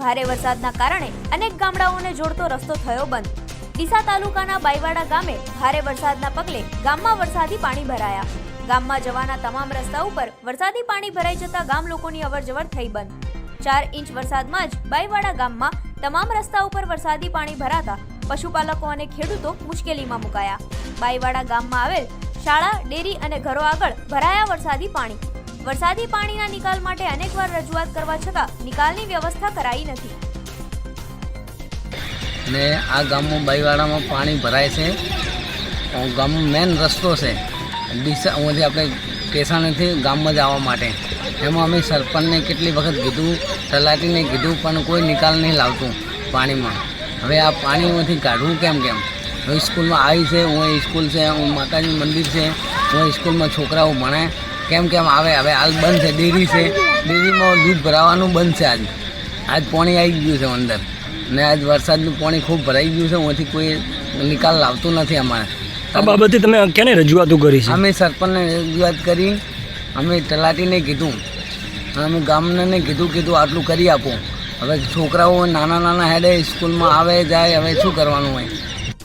ભારે વરસાદના કારણે અનેક ગામડાઓને જોડતો રસ્તો થયો બંધ. ડીસા તાલુકાના બાઈવાડા ગામે ભારે વરસાદના પગલે ગામમાં વરસાદી પાણી ભરાયા. ગામમાં જવાના તમામ રસ્તા ઉપર વરસાદી પાણી ભરાઈ જતા ગામ લોકોની અવરજવર થઈ બંધ. ચાર ઇંચ વરસાદમાં જ બાઈવાડા ગામમાં તમામ રસ્તા ઉપર વરસાદી પાણી ભરાતા પશુપાલકો અને ખેડૂતો મુશ્કેલીમાં મુકાયા. બાઈવાડા ગામમાં આવેલ શાળા, ડેરી અને ઘરો આગળ ભરાયા વરસાદી પાણી. વરસાદી પાણીના નિકાલ માટે અનેકવાર રજૂઆત કરવા છતાં નિકાલની વ્યવસ્થા કરાઈ નથી. ને આ ગામમાં બાઈવાડામાં પાણી ભરાય છે. ગામનો મેન રસ્તો છે. ડીસા આપણે ટેસાણેથી ગામમાં જવા માટે. એમાં અમે સરપંચને કેટલી વખત કીધું, તલાટીને કીધું, પણ કોઈ નિકાલ નહીં લાવતું પાણીમાં. હવે આ પાણીમાંથી કાઢવું કેમ કેમ? હવે સ્કૂલમાં આવી છે, હું સ્કૂલ છે, હું માતાજી મંદિર છે, હું સ્કૂલમાં છોકરાઓ ભણે કેમ કેમ આવે હવે હાલ બંધ છે ડેરી છે. ડેરીમાં દૂધ ભરાવાનું બંધ છે આજ. આજ પાણી આવી ગયું છે અંદર. ને આજ વરસાદનું પાણી ખૂબ ભરાઈ ગયું છે અહીંથી કોઈ નિકાલ લાવતું નથી અમારે. આ બાબતે તમે ક્યારે રજૂઆતો કરી છે? અમે સરપંચને રજૂઆત કરી અમે તલાટીને કીધું અમે ગામને કીધું કીધું આટલું કરી આપો. હવે છોકરાઓ નાના નાના હેડે સ્કૂલમાં આવે જાય હવે શું કરવાનું હોય?